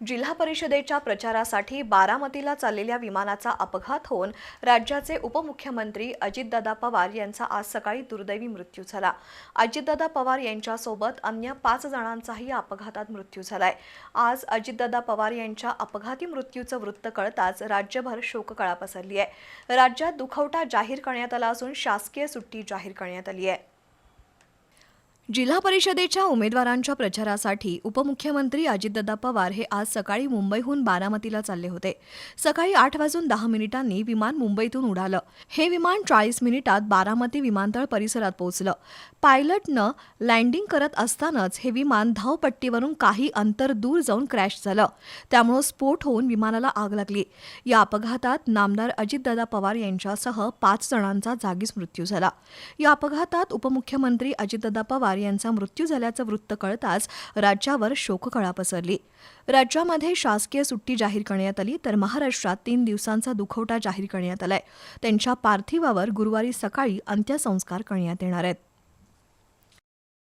जिल्हा परिषदेच्या प्रचारासाठी बारामतीला चाललेल्या विमानाचा अपघात होऊन राज्याचे उपमुख्यमंत्री अजितदादा पवार यांचा आज सकाळी दुर्दैवी मृत्यू झाला. अजितदादा पवार यांच्यासोबत अन्य पाच जणांचाही अपघातात मृत्यू झालाय. आज अजितदादा पवार यांच्या अपघाती मृत्यूचं वृत्त कळताच राज्यभर शोककळा पसरली आहे राज्यात दुखवटा जाहीर करण्यात आला असून शासकीय सुट्टी जाहीर करण्यात आली आहे. जिल्हा परिषदेच्या उमेदवारांच्या प्रचारासाठी उपमुख्यमंत्री अजितदादा पवार हे आज सकाळी मुंबईहून बारामतीला चालले होते. सकाळी आठ वाजून दहा मिनिटांनी विमान मुंबईतून उडालं. हे विमान चाळीस मिनिटात बारामती विमानतळ परिसरात पोहोचलं. पायलटनं लँडिंग करत असतानाच हे विमान धावपट्टीवरून काही अंतर दूर जाऊन क्रॅश झालं. त्यामुळं स्फोट होऊन विमानाला आग लागली. या अपघातात नामदार अजितदादा पवार यांच्यासह पाच जणांचा जागीच मृत्यू झाला. या अपघातात उपमुख्यमंत्री अजितदादा पवार यांचा मृत्यू झाल्याचं वृत्त कळताच राज्यावर शोककळा पसरली. राज्यामध्ये शासकीय सुट्टी जाहीर करण्यात आली तर महाराष्ट्रात तीन दिवसांचा दुखवटा जाहीर करण्यात आलाय. त्यांच्या पार्थिवावर गुरुवारी सकाळी अंत्यसंस्कार करण्यात येणार आहेत.